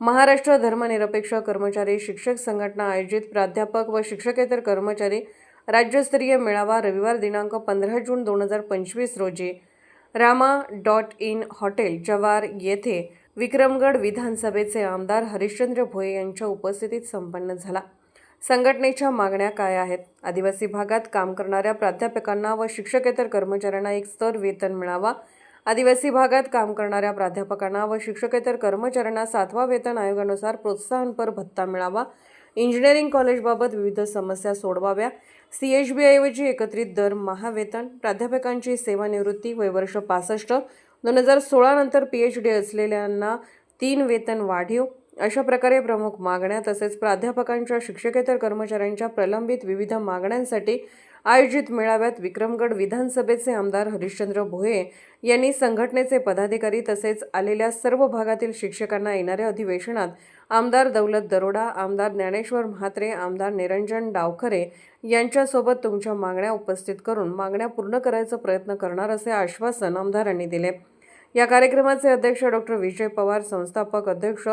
महाराष्ट्र धर्मनिरपेक्ष कर्मचारी शिक्षक संघटना आयोजित प्राध्यापक व शिक्षकेतर कर्मचारी राज्यस्तरीय मेळावा रविवार दिनांक पंधरा जून दोन हजार पंचवीस रोजी रामा डॉट इन हॉटेल जवार येथे विक्रमगड विधानसभेचे आमदार हरिश्चंद्र भोये यांच्या उपस्थितीत संपन्न झाला. संघटनेच्या मागण्या काय आहेत? आदिवासी भागात काम करणाऱ्या प्राध्यापकांना व शिक्षकेतर कर्मचाऱ्यांना एक स्तर वेतन मिळावा आदिवासी भागात काम करणाऱ्या प्राध्यापकांना व शिक्षकेतर कर्मचाऱ्यांना सातवा वेतन आयोगानुसार प्रोत्साहनपर भत्ता मिळावा. इंजिनिअरिंग कॉलेजबाबत विविध समस्या सोडवाव्या. सी एच बी ऐवजी एकत्रित दर महावेतन. प्राध्यापकांची सेवानिवृत्ती वयवर्ष पासष्ट. दोन हजार सोळानंतर पी एच डी असलेल्यांना तीन वेतन वाढीव. अशा प्रकारे प्रमुख मागण्या तसेच प्राध्यापकांच्या शिक्षकेतर कर्मचाऱ्यांच्या प्रलंबित विविध मागण्यांसाठी आयोजित मेळाव्यात विक्रमगड विधानसभेचे आमदार हरिश्चंद्र भोये यांनी संघटनेचे पदाधिकारी तसेच आलेल्या सर्व भागातील शिक्षकांना येणाऱ्या अधिवेशनात आमदार दौलत दरोडा आमदार ज्ञानेश्वर म्हात्रे आमदार निरंजन डावखरे यांच्यासोबत तुमच्या मागण्या उपस्थित करून मागण्या पूर्ण करायचा प्रयत्न करणार असे आश्वासन आमदारांनी दिले. या कार्यक्रमाचे अध्यक्ष डॉक्टर विजय पवार संस्थापक अध्यक्ष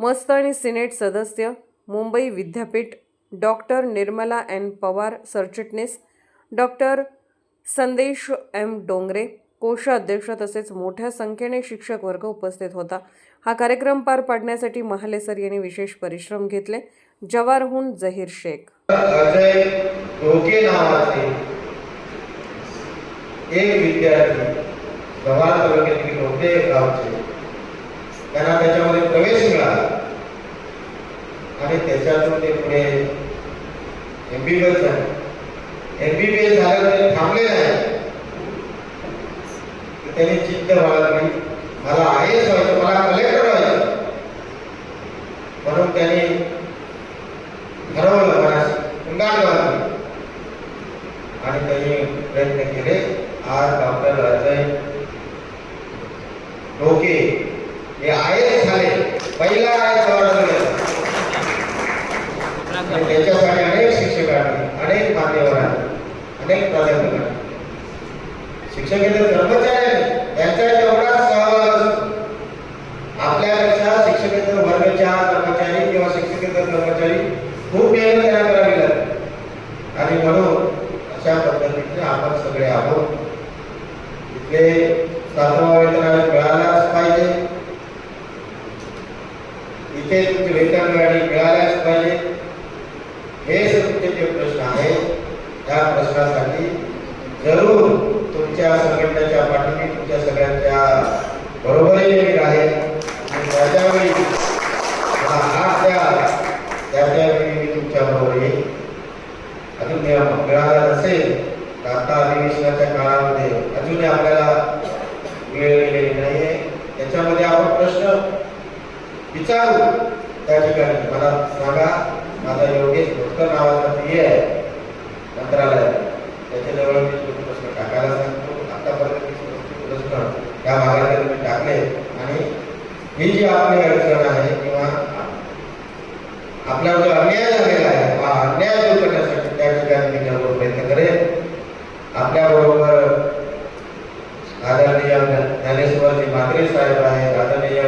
मस्त आणि सिनेट सदस्य मुंबई विद्यापीठ डॉक्टर निर्मला एन पवार सरचिटणीस डॉक्टर संदेश एम डोंगरे कोषाध्यक्ष तसेच मोठ्या संख्येने शिक्षक वर्ग उपस्थित होता. हा कार्यक्रम पार पाडण्यासाठी महाले सर यांनी विशेष परिश्रम घेतले. जवारहून जहीर शेख. अजय ढोके नावाचे एक विद्यार्थी गव्हाळ तालुक्यातील ढोके गावचे. त्यांना त्याच्यामध्ये प्रवेश मिळाला. आणि त्याच्यातून ते पुढे एम एमबीबीएस झाले. एमबीबीएस झाल्यावर थांबले नाही तर त्यांनी चित्त बाळगली मला आयएस व्हायचं मला कलेक्टर व्हायचं. म्हणून त्यांनी ठरवलं मनाशी आणि त्यांनी प्रयत्न केले आज डॉक्टर अजय डोके हे आयएस झाले. पहिला आयएस त्याच्यासाठी अनेक शिक्षकांनी अनेक मान्यवरांनी अनेक प्राध्यापकांनी शिक्षकेतर कर्मचाऱ्यांनी यांचा एवढा सहभाग असतो आपल्यापेक्षा शिक्षकेतर वर्गाच्या कर्मचारी किंवा शिक्षकेतर कर्मचारी खूप मेहनत त्यांना करावी लागते. आणि म्हणून अशा पद्धतीने आपण सगळे आहोत. इथले सातवा वेतन आयोग मिळालाच पाहिजे. इथे तुमचे वेतन गाडी मिळाल्याच पाहिजे. हे तुमचे जे प्रश्न आहेत. त्या प्रश्नासाठी जरूर तुमच्या संघटनेच्या पाठीने तुमच्या सगळ्यांच्या बरोबरीने मी राहील. आणि त्याच्यावेळी हा हात द्या. त्याच्यावेळी मी तुमच्या बरोबर येईल. अजून मिळाला नसेल तर आता अधिवेशनाच्या काळामध्ये अजूनही आपल्याला वेळ गेलेली आहे त्याच्यामध्ये आपण प्रश्न विचारू. त्या ठिकाणी मला सांगा माझा योगेश भोटकर नावाचा पी आहे. मंत्रालयात. त्याच्याजवळ मी तो प्रश्न टाकायला सांगतो. आतापर्यंत मी प्रश्न त्या भागात मी टाकले. आणि ही जी आपली अडचण आहे किंवा आपला जो अन्याय झालेला आहे हा अन्याय दूर करण्यासाठी त्या ठिकाणी मी जरूर प्रयत्न करेन. आपल्याबरोबर आदरणीय ज्ञानेश्वरजी म्हात्रे साहेब आहेत आदरणीय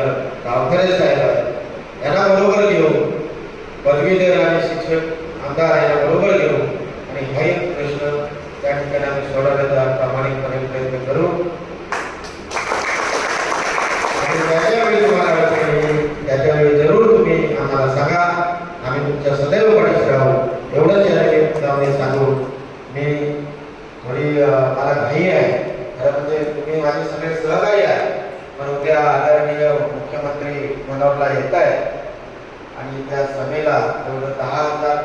गावखरे साहेब आहेत. यांना बरोबर घेऊन पदवीधर आणि शिक्षक आमदार आहे बरोबर घेऊन आणि हा एक प्रश्न त्या ठिकाणी आम्ही सोडवण्याचा प्रामाणिकपणे प्रयत्न करू आणि त्याच्यावेळी तुम्हाला अडचण येईल त्याच्यावेळी जरूर तुम्ही आम्हाला सांगा आम्ही तुमच्या सदैव पाठीशी राहू एवढंच या ठिकाणी सांगू मी थोडी अं, मला घाई आहे खरं म्हणजे तुम्ही माझे सगळे सहकारी आहे पण उद्या आदरणीय मुख्यमंत्री मनोहरला येत आहे आणि त्या सभेला जवळ दहा हजार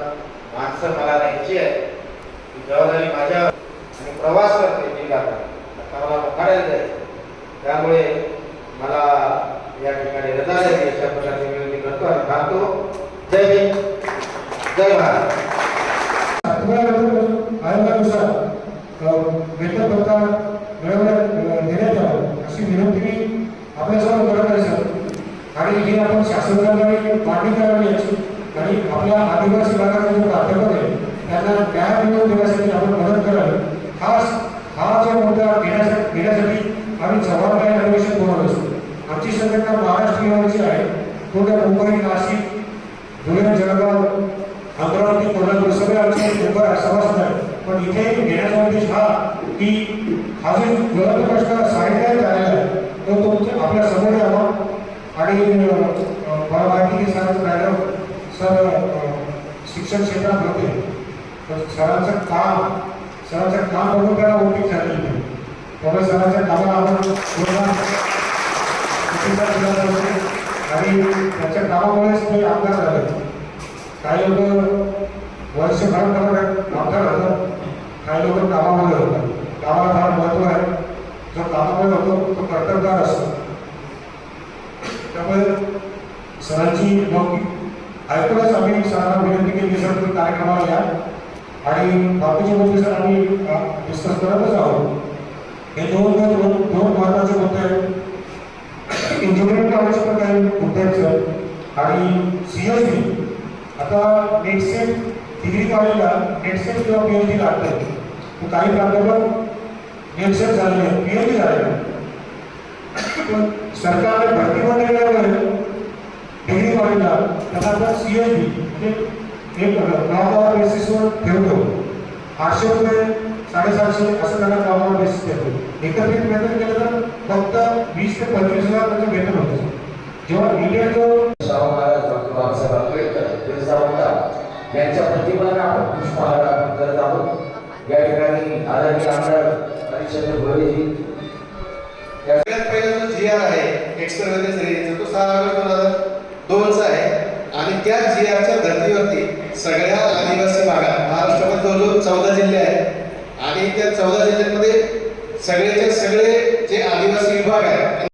माणसं मला न्यायची आहे जबाबदारी माझ्या आणि प्रवास करते जिल्ह्यात आता मला मोखाड्याला जायचं त्यामुळे मला या ठिकाणी रजा द्यावी अशा प्रकारची विनंती करतो आणि थांबतो. जय हिंद. जय भारत. वेतन आयोगानुसार वेतन भत्ता मिळवण्यात देण्यात यावं अशी विनंती मी आपल्यासमोर करत. आणि हे आपण शासनाने मागणी करावी याची आणि आपल्या आदिवासी भागाचा जो प्राध्यापक आहे त्यांना न्याय मिळवून देण्यासाठी आपण मदत करावी. हा हा जो मुद्दा घेण्यासाठी घेण्यासाठी आम्ही जबाबदारी अधिवेशन बोलत असतो. आमची संघटना महाराष्ट्र युवाची आहे. त्या मुंबई नाशिक धुळे जळगाव अमरावती कोल्हापूर सगळे आमचे मुंबई सभासद आहेत. पण इथे घेण्याचा उद्देश हा की हा जो ज्वलंत प्रश्न साहित्यात झालेला आहे तो तुमच्या आपल्यासमोर यावा आणि अं, मला माहिती की सरांचं मॅडम सर अं, शिक्षण क्षेत्रामध्ये तर सरांचं काम सरांचं काम बघून त्याला ओळखी झालेली नाही त्यामुळे सरांच्या कामाला आपण आणि त्याच्या कामामुळेच ते आमदार झाले. काही लोक वर्षभर करत आमदार होतात काही लोक कामामुळे होतात कामाला फार महत्त्व आहे. जो कामामुळे होतो तो कर्तव्यदार असतो. त्यामुळे सरांची नोकरी ऐकूनच आम्ही सरांना विनंती केली सर तुम्ही कार्यक्रमाला या? आणि बाकीचे मुद्दे सर आम्ही डिस्कस करतच आहोत. हे दोन दोन दोन महत्त्वाचे मुद्दे आहेत. इंजिनिअरिंग कॉलेज पण काही मुद्दे आहेत सर. आणि सी एस बी आता नेट सेट डिग्री कॉलेजला नेट सेट किंवा पी एच डी लागते काही प्राध्यापक नेट सेट झालेले आहेत पी एच डी झालेले सरकारने भरती पण केल्यामुळे डिग्री कॉलेजला त्याचा आपण सी एस बी म्हणजे एक नॉर्मल बेसिसवर ठेवतो. आठशे रुपये साडेसातशे असं त्यांना नॉर्मल बेसिस देतो एकत्रित वेतन केलं तर फक्त वीस ते पंचवीस हजार त्याचं वेतन होतं. जेव्हा इंडिया जो शाहू महाराज डॉक्टर बाबासाहेब आंबेडकर बिरसा मुंडा यांच्या प्रतिमांना आपण पुष्पहार अर्पण करत आहोत या ठिकाणी आदरणीय आमदार हरिश्चंद्र भोरेजी सगळ्यात पहिला जो जी आर आहे एक्सपेरिमेंट सिरीजचा तो सहा ऑगस्ट दोन हजार दोनचा आहे. आणि त्या जी आरच्या धर्तीवरती सगळ्या आदिवासी भागात महाराष्ट्रामध्ये जवळजवळ चौदा जिल्हे आहेत. आणि त्या चौदा जिल्ह्यांमध्ये सगळेचे सगळे जे आदिवासी विभाग आहेत